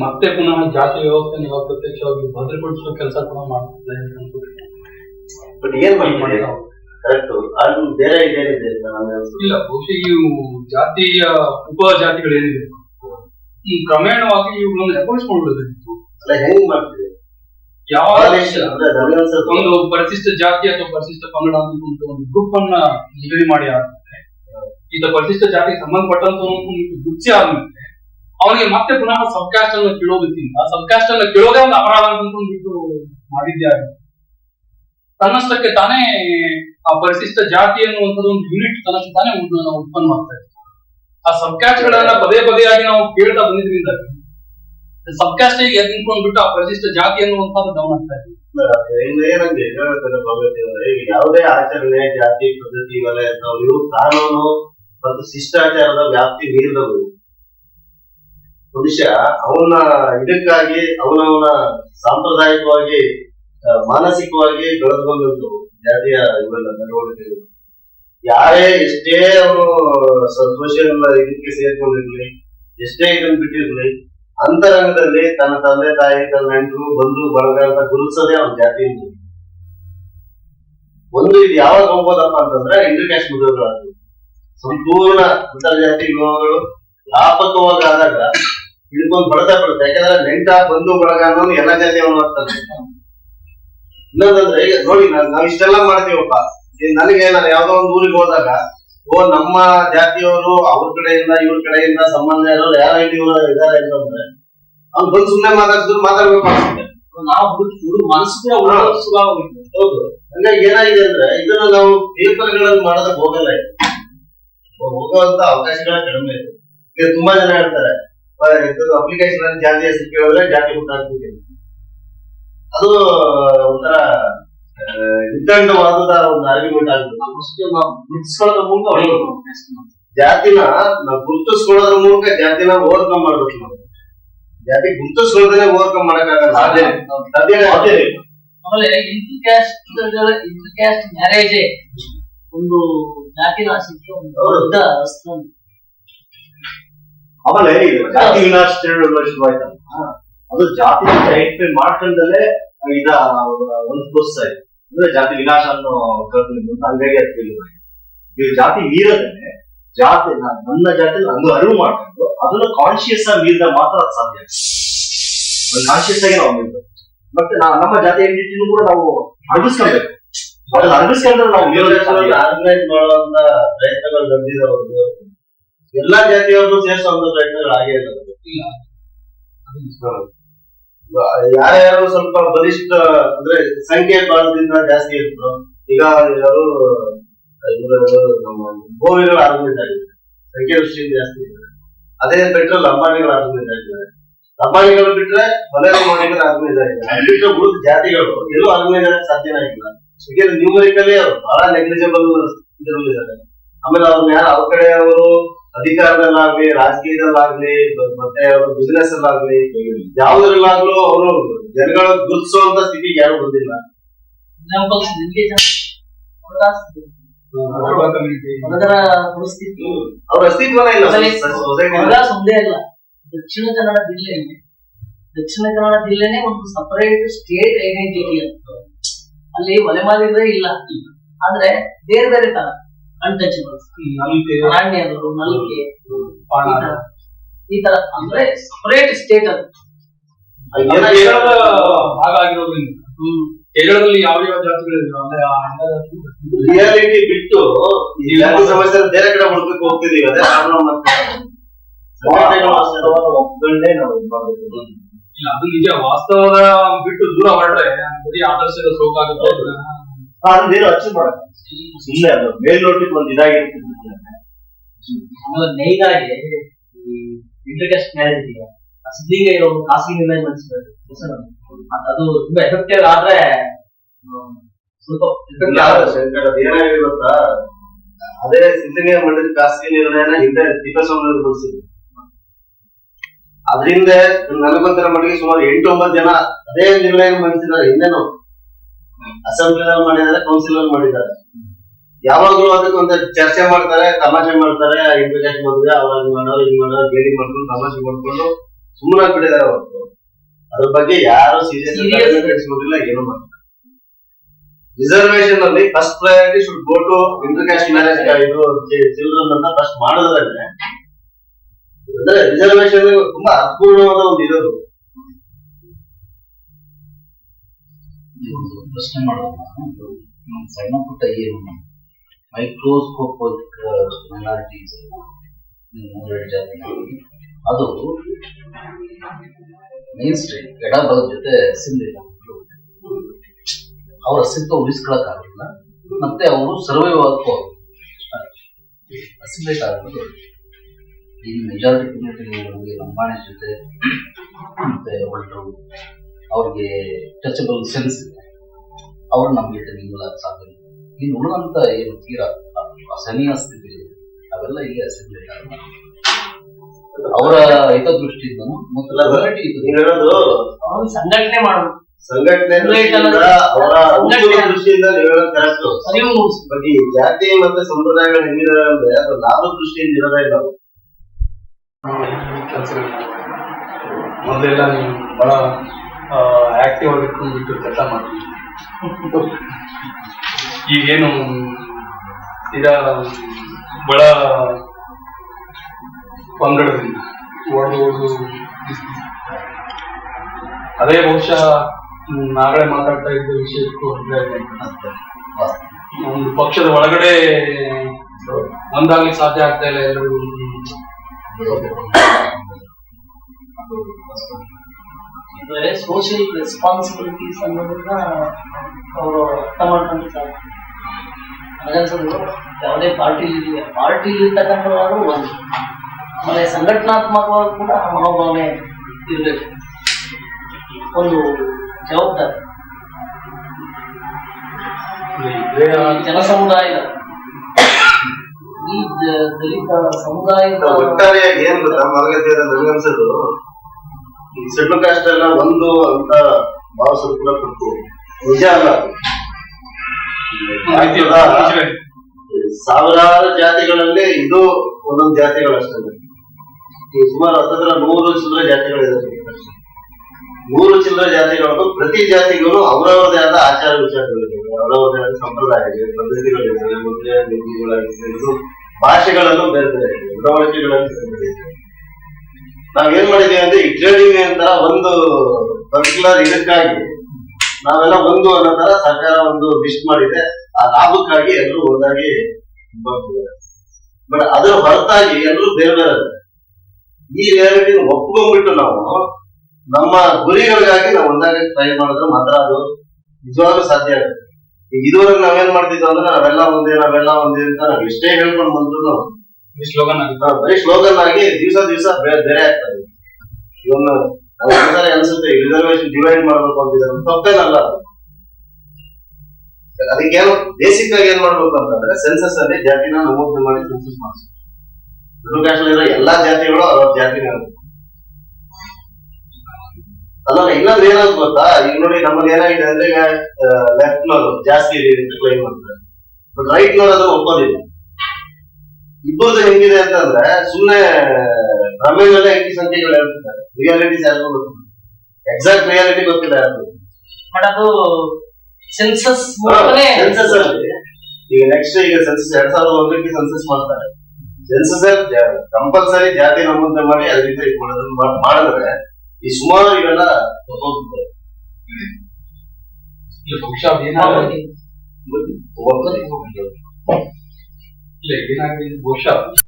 ಮತ್ತೆ ಪುನಃ ಜಾತಿ ವ್ಯವಸ್ಥೆ ನೀವು ಪ್ರತ್ಯಕ್ಷವಾಗಿ ಭದ್ರಪಡಿಸುವ ಕೆಲಸ ಕೂಡ ಮಾಡ್ತದೆ ಅಂತ ಅನ್ಸುತ್ತೆ. ಬಟ್ ಏನ್ ಮಾಡ್ತಾರೆ ಕರೆಕ್ಟ್ ಅದು ಬೇರೆ ಇದೇನಿದೆ ಇಲ್ಲ ಬಹುಶಃ ಇವು ಜಾತಿಯ ಉಪ ಜಾತಿಗಳೇನಿದೆ ಈ ಕ್ರಮೇಣವಾಗಿ ಇವುಗಳನ್ನು ಎಗೊಳಿಸ್ಕೊಳ್ಳೋದಿತ್ತು ಅಲ್ಲ ಹೆಂಗ್ ಮಾಡ್ತೀವಿ ಯಾವ ಒಂದು ಪರಿಶಿಷ್ಟ ಜಾತಿ ಅಥವಾ ಪರಿಶಿಷ್ಟ ಪಂಗಡ ಅಂತ ಒಂದು ಗ್ರೂಪ್ ಅನ್ನ ನಿಗದಿ ಮಾಡಿ ಆದ್ಮೇಲೆ ಈಗ ಪರಿಶಿಷ್ಟ ಜಾತಿಗೆ ಸಂಬಂಧಪಟ್ಟಂತ ಗುಚ್ಚಿ ಆದ್ಮೇಲೆ ಅವನಿಗೆ ಮತ್ತೆ ಪುನಃ ಸಬ್ಕಾಸ್ಟ್ ಅನ್ನ ಕೇಳೋದಕ್ಕಿಂತ ಸಬ್ಕಾಸ್ಟ್ ಅನ್ನ ಕೇಳೋದೇ ಒಂದು ಅಪರಾಧ ಅಂತ ಒಂದು ತನ್ನಷ್ಟಕ್ಕೆ ತಾನೇ ಆ ಪರಿಶಿಷ್ಟ ಜಾತಿ ಅನ್ನುವಂಥದ್ದು ಒಂದು ಯೂನಿಟ್ ತನ್ನಷ್ಟು ತಾನೇ ಉತ್- ಉತ್ಪನ್ನ ಮಾಡ್ತಾ ಇದೆ ಆ ಸಬ್ಕಾಸ್ಟ್ ಗಳನ್ನ ಪದೇ ಪದೇಯಾಗಿ ನಾವು ಕೇಳ್ತಾ ಬಂದಿದ್ರಿಂದ ಸಬ್ಕಾಸ್ಟ್ ಎದ್ದು ನಿಂತ್ಕೊಂಡ್ಬಿಟ್ಟು ಆ ಪರಿಶಿಷ್ಟ ಜಾತಿ ಅನ್ನುವಂಥದ್ದು ಡೌನ್ ಆಗ್ತಾ ಇದೆ ಏನಂದ್ರೆ ಹೇಳ್ತಾರೆ ಭಗವತಿ ಅಂದ್ರೆ ಯಾವುದೇ ಆಚರಣೆ, ಜಾತಿ, ಪದ್ಧತಿ ಇವೆಲ್ಲ ಇರ್ತಾವ ಇವು ಕಾನೂನು ಮತ್ತು ಶಿಷ್ಟಾಚಾರದ ವ್ಯಾಪ್ತಿ ಮೀರಿದವರು. ಮನುಷ್ಯ ಅವನ ಇದಕ್ಕಾಗಿ, ಅವನವನ ಸಾಂಪ್ರದಾಯಿಕವಾಗಿ ಮಾನಸಿಕವಾಗಿ ಬೆಳೆದು ಬಂದದ್ದು ಜಾತಿಯ ಇವೆಲ್ಲ ನಡವಳಿಕೆಗಳು ಯಾರೇ ಎಷ್ಟೇ ಅವನು ಸೋಷಿಯಲ್ ಇದಕ್ಕೆ ಸೇರ್ಕೊಂಡಿರ್ಲಿ, ಎಷ್ಟೇ ಇದನ್ನ ಬಿಟ್ಟಿರ್ಲಿ, ಅಂತರಂಗದಲ್ಲಿ ತನ್ನ ತಂದೆ ತಾಯಿ, ತನ್ನ ನೆಂಟರು ಬಂಧು, ಬಳಗ ಅಂತ ಗುರುತಿಸೋದೇ ಅವನ ಜಾತಿಯಿಂದ ಒಂದು ಇದು ಯಾವಾಗ ಹೋಗ್ಬೋದಪ್ಪ ಅಂತಂದ್ರೆ ಇಂಟರ್ ಕ್ಯಾಸ್ಟ್ ಸಂಪೂರ್ಣ ಅಂತರ್ಜಾತಿ ವಿವಾಹಗಳು ವ್ಯಾಪಕವಾಗಿ ಆದಾಗ ಇದಕ್ಕೊಂದು ಬಡತ ಬರುತ್ತೆ. ಯಾಕಂದ್ರೆ ನೆಂಟ ಬಂಧು ಬಳಗ ಅನ್ನೋನು ಎಲ್ಲ ಜಾತಿಯವ್ರು ಮಾಡ್ತಾನೆ ಇನ್ನೊಂದಂದ್ರೆ ಈಗ ನೋಡಿ ನಾವ್ ನಾವ್ ಇಷ್ಟೆಲ್ಲ ಮಾಡ್ತೀವಪ್ಪ. ನನಗೆ ನಾನು ಯಾವ್ದೋ ಒಂದು ಊರಿಗೆ ಹೋದಾಗ ಓ ನಮ್ಮ ಜಾತಿಯವರು ಅವ್ರ ಕಡೆಯಿಂದ ಇವ್ರ ಕಡೆಯಿಂದ ಸಂಬಂಧ ಇರೋರು ಯಾರ ಇದಾರ ಅಂತಂದ್ರೆ ಅವ್ನ್ ಬಂದು ಸುಮ್ಮನೆ ಮಾತಾಡಿದ್ರು ಮಾತಾಡ್ಬೇಕು ಅನ್ಸುತ್ತೆ. ನಾವು ಮನಸ್ಸು. ಹೌದು. ಹಂಗಾಗಿ ಏನಾಗಿದೆ ಅಂದ್ರೆ ಇದನ್ನ ನಾವು ಪೇಪರ್ಗಳಲ್ಲಿ ಮಾಡೋದಕ್ಕೆ ಹೋಗಲ್ಲ ಇದು. ಹೋಗುವಂತ ಅವಕಾಶಗಳ ಕಡಿಮೆ ಇದೆ. ಈಗ ತುಂಬಾ ಜನ ಹೇಳ್ತಾರೆ ಅಪ್ಲಿಕೇಶನ್ ಅಲ್ಲಿ ಜಾತಿ ಹೆಸರು ಕೇಳಿದ್ರೆ ಜಾತಿ ಹುಟ್ಟಾಕ್ಬಿಟ್ಟಿದೆ ಅದು ಒಂಥರ ಆ, ನಿರ್ದಂಡವಾದದ ಒಂದು ಆರ್ಗ್ಯುಮೆಂಟ್ ಗುರುತಿಸ್ಕೊಳ್ಳೋದ್ರ ಮೂಲಕ ಜಾತಿನ ನಾವು ಗುರುತಿಸ್ಕೊಳ್ಳೋದ್ರ ಮೂಲಕ ಜಾತಿನ ಓವರ್ಕಮ್ ಮಾಡ್ಬೇಕು ನಾವು. ಜಾತಿ ಗುರುತಿಸ್ಕೊಳ್ಳೋದನ್ನೇ ಓವರ್ಕಮ್ ಮಾಡಕ್ಕಾಗಲ್ಲ. ಸಾಧ್ಯ ಸಾಧ್ಯ ಆಮೇಲೆ ಇಂಟರ್ ಕ್ಯಾಸ್ಟ್ ಇಂಟರ್ ಕ್ಯಾಸ್ಟ್ ಮ್ಯಾರೇಜೇ ಒಂದು ಜಾತಿ ನಾಶಕ್ಕೆ ಒಂದು ದೊಡ್ಡ ಅಸ್ತ್ರ ಆಮೇಲೆ ಜಾತಿ ವಿನಾಶ ತಿಳುವಳಿಕೆ ಶುರುವಾಯ್ತಲ್ಲ ಅದು ಜಾತಿ ಐಡೆಂಟಿಫೈ ಮಾಡ್ಕೊಂಡಲ್ಲೇ ಇದ ಒಂದು ಕೋರ್ಸ್ ಅಂದ್ರೆ ಜಾತಿ ವಿನಾಶ ಅನ್ನೋ ಕಲ್ಪನೆ ಹಂಗಾಗಿ ಅದು ಇದು ಜಾತಿ ಮೀರದನ್ನೇ ಜಾತಿ ನನ್ನ ಜಾತಿ ಅದು ಅರಿವು ಮಾಡ್ಕೊಂಡು ಅದನ್ನ ಕಾನ್ಶಿಯಸ್ ಆಗಿ ಮೀರಿದಾಗ ಮಾತ್ರ ಅದು ಸಾಧ್ಯ ಕಾನ್ಶಿಯಸ್ ಆಗಿ ನಾವು ಮೀರ್ಬೇಕು. ಮತ್ತೆ ನಮ್ಮ ಜಾತಿ ಐಡೆಂಟಿಟಿನೂ ಕೂಡ ನಾವು ಅರ್ಗಿಸ್ಕೊಳ್ಬೇಕು ಆರ್ಗನೈಸ್ ಮಾಡುವಂತ ಪ್ರಯತ್ನಗಳು ನಡೆದಿದೆ ಎಲ್ಲಾ ಜಾತಿಯವ್ರನ್ನು ಸೇರಿಸುವಂತ ಪ್ರಯತ್ನಗಳು ಆಗೇ ಇಲ್ಲ. ಇಲ್ಲ ಯಾರ್ಯಾರು ಸ್ವಲ್ಪ ಬಲಿಷ್ಠ ಅಂದ್ರೆ ಸಂಖ್ಯೆ ಬಾಳದಿಂದ ಜಾಸ್ತಿ ಇತ್ತು ಈಗ ಯಾರು ಇವರು ನಮ್ಮ ಗೋವಿಗಳು ಆರ್ಗನೈಸ್ ಆಗಿದೆ ಸಂಖ್ಯೆ ದೃಷ್ಟಿಯಿಂದ ಜಾಸ್ತಿ ಇದ್ದಾರೆ. ಅದೇ ಪೆಟ್ರೋಲ್ ಅಂಬಾನಿಗಳು ಆರ್ಗನೈಸ್ ಆಗಿದ್ದಾರೆ. ಅಂಬಾನಿಗಳು ಬಿಟ್ರೆ ಮನೆಯಲ್ಲಿ ಮಾಡಿದ್ರೆ ಆರ್ಗನೈಸ್ ಆಗಿದ್ದಾರೆ. ಬಿಟ್ಟು ಉಳಿದ ಜಾತಿಗಳು ಎಲ್ಲೂ ಆರ್ಗನೈಸ್ ಆಗಕ್ಕೆ ಸಾಧ್ಯನೇ ಆಗಿಲ್ಲ ಯಾಕೆಂದ್ರೆ ನ್ಯೂಮರಿಕಲಿ ಅವರು ಬಹಳ ನೆಗ್ಲಿಜಬಲ್ ಇದರಲ್ಲಿದ್ದಾರೆ. ಆಮೇಲೆ ಅವ್ರನ್ನ ಯಾರು ಅವ್ರ ಕಡೆಯವರು ಅಧಿಕಾರದಲ್ಲಾಗ್ಲಿ ರಾಜಕೀಯದಲ್ಲಾಗ್ಲಿ ಮತ್ತೆ ಅವರು ಬಿಸಿನೆಸ್ ಅಲ್ಲಾಗ್ಲಿ ಯಾವ್ದ್ರಲ್ಲಾಗ್ಲೂ ಅವರು ಜನಗಳ ಗುರುತಿಸುವಂತ ಸ್ಥಿತಿ ಯಾರು ಬಂದಿಲ್ಲ. ಅವ್ರ ಅಸ್ತಿತ್ವನೇ ಇಲ್ಲ. ಸೊಸೈಟಿ ಇಲ್ಲ ದಕ್ಷಿಣ ಕನ್ನಡ ಜಿಲ್ಲೆ ದಕ್ಷಿಣ ಕನ್ನಡ ಜಿಲ್ಲೆನೇ ಒಂದು ಸಪರೇಟ್ ಸ್ಟೇಟ್ ಐಡೆಂಟಿಟಿ ಅಂತ. ಅಲ್ಲಿ ಒಲೆಮಾಲಿಗಳೇ ಇಲ್ಲ. ಆದ್ರೆ ಬೇರೆ ಬೇರೆ ತರ ನಲ್ಕೆ, ಅರಣ್ಯಗಳು ನಲ್ಕೆ. ಪಾಣ. ಈ ತರ. ಅಂದ್ರೆ ಸಪರೇಟ್ ಸ್ಟೇಟ್ ಅದು. ಭಾಗ ಆಗಿರೋದ್ರಿಂದ. ಕೇರಳದಲ್ಲಿ ಯಾವ ಯಾವ ಜಾತಿಗಳಿದ್ರು ರಿಯಾಲಿಟಿ ಬಿಟ್ಟು ಜಾತಿ ಸಮಸ್ಯೆ ಬೇರೆ ಕಡೆ ಹುಡುಕಕ್ಕೆ ಹೋಗ್ತಿದೀವಿ ಅದೇ ಕಾರಣ ಮತ್ತೆ. ಒಪ್ಕೊಂಡೇ ನಾವು ಅದು ನಿಜ. ವಾಸ್ತವದ ಬಿಟ್ಟು ದೂರ ಹೊರಟ್ರೆ ಬರೀ ಆದರ್ಶದ ಸೋಕಾಗುತ್ತೆ ಅದೇನು ಅಚ್ಚು ಮಾಡಕ್ ಸುಮ್ಮನೆ ಅದು. ಮೇಲ್ನೋಟಕ್ಕೆ ಒಂದು ಇದಾಗಿರುತ್ತೆ ಆಮೇಲೆ ಈ ಇಂಟರ್ಕಾಸ್ಟ್ ಮ್ಯಾರೇಜ್ ಇದೆ ಸಿದ್ಲಿಂಗ ಇರೋ ಒಂದು ಖಾಸಗಿ ನಿರ್ಣಯ ಮಾಡಿಸ್ಬೇಕು ಅದು ತುಂಬಾ ಎಫೆಕ್ಟಿವ್ ಆದ್ರೆ ಹ್ಮ್, ಸ್ವಲ್ಪ ಅದು ಏನಾಗಿದೆ ಗೊತ್ತಾ? ಅದೇ ಸಿದ್ಧಗಂಗೆ ಮಂಡಳಿ ಖಾಸಗಿ ನಿರ್ಣಯನ ಹಿಂದೆ ದೀಪಸ್ವಾಮಿ ಬಳಸಿದ್ರು ಅದರಿಂದ ನಲವತ್ತರ ಮಟ್ಟಿಗೆ ಸುಮಾರು ಎಂಟು ಒಂಬತ್ತು ಜನ ಅದೇ ನಿರ್ಣಯ ಮಂಡಿಸಿದ್ದಾರೆ. ಹಿಂದೆನೂ ಅಸೆಂಬ್ಲಿನಲ್ಲಿ ಮಾಡಿದ್ದಾರೆ ಕೌನ್ಸಿಲ್ ಅಲ್ಲಿ ಮಾಡಿದ್ದಾರೆ. ಯಾವಾಗಲೂ ಅದಕ್ಕೊಂದು ಚರ್ಚೆ ಮಾಡ್ತಾರೆ ತಮಾಷೆ ಮಾಡ್ತಾರೆ. ಇಂಟ್ರೊಡಕ್ಷನ್ ಮಾಡಿದ್ರೆ ಅವಾಗ ಮಾಡೋ ಹಿಂಗ್ ಮಾಡೋ ಗೇಲಿ ಮಾಡ್ಕೊಂಡು ತಮಾಷೆ ಮಾಡ್ಕೊಂಡು ಸುಮ್ಮನೆ ಬಿಟ್ಟಿದ್ದಾರೆ ಅವರು. ಅದ್ರ ಬಗ್ಗೆ ಯಾರು ಸೀರಿಯಸ್. ನಡೆಸ್ಕೊಂಡಿಲ್ಲ ಏನು ಮಾಡಿಲ್ಲ. ರಿಸರ್ವೇಶನ್ ಅಲ್ಲಿ first priority should go to intercaste marriage ಇದು ಚಿಲ್ಡ್ರನ್ ಅಂತ ಫಸ್ಟ್ ಮಾಡೋದ್ರಲ್ಲಿ ಅಂದ್ರೆ ರಿಸರ್ವೇಶನ್ ತುಂಬಾ ಅಪೂರ್ಣವಾದ ಒಂದು ಇರೋದು. ಪ್ರಶ್ನೆ ಮಾಡೋಣ. ಸಣ್ಣ ಪುಟ್ಟ ಏನು? ಮೈಕ್ರೋಸ್ಕೋಪಿಕ್ ಮೈನಾರಿಟೀಸ್ ಮೂರೆರಡು ಜಾತಿ ಅದು ಮೇನ್ ಸ್ಟ್ರೀಟ್ ಎಡ ಬಲದ ಜೊತೆ ಸಿಂಧಿಲ್ಲ ಅವರ ಅಸ್ತಿತ್ವ ಉಳಿಸ್ಕೊಳಕ್ಕಾಗಲಿಲ್ಲ ಮತ್ತೆ ಅವರು ಸರ್ವೈವ್ ಆಗ್ಬೋದು. ಅಸಿಲೇಟ್ ಆಗೋದು ಈ ಮೆಜಾರಿಟಿ ಕಮ್ಯುನಿಟಿ ಲಂಬಾಣಿ ಜೊತೆ ಮತ್ತೆ ಒಳ್ರು ಅವ್ರಿಗೆ ಟಚಬಲ್ ಸೆನ್ಸ್ ಇದೆ. ಅವ್ರು ನಮ್ಮ ಜೊತೆ ನಿಲ್ಲಕ್ ಸಾಧನೆ ಇಲ್ಲ. ಇನ್ನು ಉಳಿದಂತ ಏನು ತೀರಾ ಅಸಹನೀಯ ಸ್ಥಿತಿ ಇದೆ. ಅವೆಲ್ಲ ಇಲ್ಲಿ ಅಸೆಂಬ್ಲಿ ಅವರ ಹಿತದೃಷ್ಟಿಯಿಂದ ಸಂಘಟನೆ ಮಾಡೋದು. ಸಂಘಟನೆ ಜಾತಿ ಮತ್ತೆ ಸಂಪ್ರದಾಯಗಳು ಹೆಂಗಿದಾವೆ ಅಂದ್ರೆ ಅದು ಲಾಭ ದೃಷ್ಟಿಯಿಂದ ಇರೋದೇ ಇಲ್ಲ. ಮೊದಲೆಲ್ಲ ನೀವು ಬಹಳ ಆಕ್ಟಿವ್ ಆಗಿ ಇಟ್ಕೊಂಡ್ಬಿಟ್ಟು ಕೆಲಸ ಮಾಡ್ತೀವಿ ಈಗೇನು ಈಗ ಬಹಳ ಪಂಗಡದಿಂದ ಓಡ್ದು. ಓಡ್ದು ಅದೇ ಬಹುಶಃ ನಾಗಳೇ ಮಾತಾಡ್ತಾ ಇದ್ದ ವಿಷಯಕ್ಕೂ ಒಂದು ಪಕ್ಷದ ಒಳಗಡೆ ಒಂದಾಗ್ಲಿಕ್ಕೆ ಸಾಧ್ಯ ಆಗ್ತಾ ಇಲ್ಲ ಎಲ್ಲರಿಗೂ. ಅಂದ್ರೆ ಸೋಷಿಯಲ್ ರೆಸ್ಪಾನ್ಸಿಬಿಲಿಟೀಸ್ ಅನ್ನೋದನ್ನ ಅವರು ಅರ್ಥ ಮಾಡ್ಕೊಂಡಿದ್ದಾರೆ. ನನಗನ್ಸೋದು ಯಾವುದೇ ಪಾರ್ಟಿಲಿ ಪಾರ್ಟಿ ಪಾರ್ಟಿಲಿ ಇರ್ತಕ್ಕಂಥವರು ಒಂದು. ಆಮೇಲೆ ಸಂಘಟನಾತ್ಮಕವಾಗಿ ಕೂಡ ಮನೋಭಾವನೆ ಇರಬೇಕು. ಒಂದು ಜವಾಬ್ದಾರಿ. ಬೇರೆ ಜನ ಸಮುದಾಯದ ಈ ದಲಿತ ಸಮುದಾಯದ ಒಟ್ಟಾರೆಯಾಗಿ ಏನ್ ಗೊತ್ತಾ? ಮಾರ್ಗತಿ ನನಗನ್ಸೋದು ಈ ಶೆಡ್ಯೂಲ್ ಕಾಸ್ಟ್ ಎಲ್ಲ ಒಂದು ಅಂತ ಭಾವಿಸೋದು ಕೊಟ್ಟು ನಿಜ ಅಲ್ಲ ಸಾವಿರಾರು ಜಾತಿಗಳಲ್ಲಿ ಇದು ಒಂದೊಂದು ಜಾತಿಗಳಷ್ಟೇ. ಈ ಸುಮಾರು ಹತ್ತತ್ರ ನೂರು ಸುಮಾರು ಜಾತಿಗಳಿದೆ. ನೂರು ಚಿಲ್ಲರ ಜಾತಿಗಳು ಪ್ರತಿ ಜಾತಿಗಳು ಅವರವರದೇ ಆದ ಆಚಾರ ವಿಚಾರಗಳಿವೆ ಅವರವರದೇ ಆದ ಸಂಪ್ರದಾಯಗಳಿವೆ ಪದ್ಧತಿಗಳಿವೆ ಮುದ್ರೆ ನೀತಿಗಳಾಗಿರ್ಬೋದು ಭಾಷೆಗಳಲ್ಲೂ ಬೇರೆ ಬೇರೆ ಇದೆ ಬೇರೆ ಬೇರೆ ಇದೆ ನಾವೇನ್ ಮಾಡಿದೀವಿ ಅಂದ್ರೆ ಈ ಟ್ರೇಡಿಂಗ್ ಅಂತ ಒಂದು ಪರ್ಟಿಕ್ಯುಲರ್ ಇದಕ್ಕಾಗಿ ನಾವೆಲ್ಲ ಒಂದು ಅನ್ನೋ ತರ ಸರ್ಕಾರ ಒಂದು ಲಿಸ್ಟ್ ಮಾಡಿದೆ. ಆ ಲಾಭಕ್ಕಾಗಿ ಎಲ್ಲರೂ ಒಂದಾಗಿ ಬಟ್ ಅದರ ಹೊರತಾಗಿ ಎಲ್ಲರೂ ಬೇರೆ ಬೇರೆ. ಈ ರಿಯಾಲಿಟಿ ಒಪ್ಕೊಂಡ್ಬಿಟ್ಟು ನಾವು ನಮ್ಮ ಗುರಿಗಳಿಗಾಗಿ ನಾವು ಒಂದಾಗಿ ಟ್ರೈ ಮಾಡಿದ್ರೆ ಮಾತ್ರ ಅದು ನಿಜವಾಗ್ಲೂ ಸಾಧ್ಯ ಆಗುತ್ತೆ. ಈಗ ಇದುವರೆಗೆ ನಾವೇನ್ ಮಾಡ್ತಿದ್ವಿ ಅಂದ್ರೆ ನಾವೆಲ್ಲ ಒಂದೇ ನಾವೆಲ್ಲ ಒಂದೇ ಅಂತ ನಾವು ಎಷ್ಟೇ ಹೇಳ್ಕೊಂಡು ಬಂದ್ರು ಈ ಸ್ಲೋಗನ್ ಬರೀ ಸ್ಲೋಗನ್ ಆಗಿ ದಿವಸ ದಿವಸ ಬೇರೆ ಬೇರೆ ಆಗ್ತದೆ ಇವನ್ನ ನಾವು ಒಂದ್ಸರಿ ಅನ್ಸುತ್ತೆ ರಿಸರ್ವೇಶನ್ ಡಿವೈಡ್ ಮಾಡ್ಬೇಕು ಅಂತಿದ್ದಾರೆ ತಪ್ಪೇನಲ್ಲ ಅದು. ಅದಕ್ಕೇನು ಬೇಸಿಕ್ ಆಗಿ ಏನ್ ಮಾಡ್ಬೇಕು ಅಂತಂದ್ರೆ ಸೆನ್ಸಸ್ ಅಲ್ಲಿ ಜಾತಿನ ನಮೂದನೆ ಮಾಡಿ ಸೆನ್ಸಸ್ ಮಾಡಿಸ್ಬೇಕು. ಜಮ್ಮು ಕಾಶ್ಮೀರ ಎಲ್ಲಾ ಜಾತಿಗಳು ಅವ್ರ ಜಾತಿನೇ ಅಲ್ಲ ಇನ್ನೊಂದು ಏನಾದ್ರು ಗೊತ್ತಾ? ಈಗ ನೋಡಿ ನಮ್ಮಲ್ಲಿ ಏನಾಗಿದೆ ಅಂದ್ರೆ ಈಗ ಲೆಫ್ಟ್ ನೋರ್ ಜಾಸ್ತಿ ಇದೆ ಅಂತ ಕ್ಲೈಮ್ ಮಾಡ್ತಾರೆ ಬಟ್ ರೈಟ್ ನೋರ್ ಅದ್ರ ಒಪ್ಪೋದಿಲ್ಲ. ಇಬ್ಬರದ್ದು ಹೆಂಗಿದೆ ಅಂತಂದ್ರೆ ಸುಮ್ಮನೆ ಭ್ರಮೆಗಳೇ ಎಂಟಿ ಸಂಖ್ಯೆಗಳು ಹೇಳ್ತಿದ್ದಾರೆ. ರಿಯಾಲಿಟಿ ಯಾರಿಗೂ ಗೊತ್ತಿಲ್ಲ. ಎಕ್ಸಾಕ್ಟ್ ರಿಯಾಲಿಟಿ ಗೊತ್ತಿಲ್ಲ ಯಾರು ಬಟ್ ಅದು ಸೆನ್ಸಸ್ ಸೆನ್ಸಸ್ ಅಲ್ಲಿ. ಈಗ ನೆಕ್ಸ್ಟ್ ಈಗ ಸೆನ್ಸಸ್ ಎರಡ್ ಸಾವಿರದ ಒಂದಕ್ಕೆ ಸೆನ್ಸಸ್ ಮಾಡ್ತಾರೆ. ಸೆನ್ಸಸ್ ಕಂಪಲ್ಸರಿ ಜಾತಿ ನಮ್ಮಂತೆ ಮಾಡಿ ಅದರಿಂದ ಮಾಡಿದ್ರೆ ಮಾ- ಮಾಡಿದ್ರೆ ಈ ಸುಮಾರು ಇವೆಲ್ಲ ಹೋಗ್ಬಿಡ್ತವೆ. ಇಲ್ಲ ಬಹುಶಃ ಅದೇನಾಗುತ್ತೆ ಹೋಗ್ತದೆ. ಇಲ್ಲ ಏನಾಗಿದೆ ಬಹುಶಃ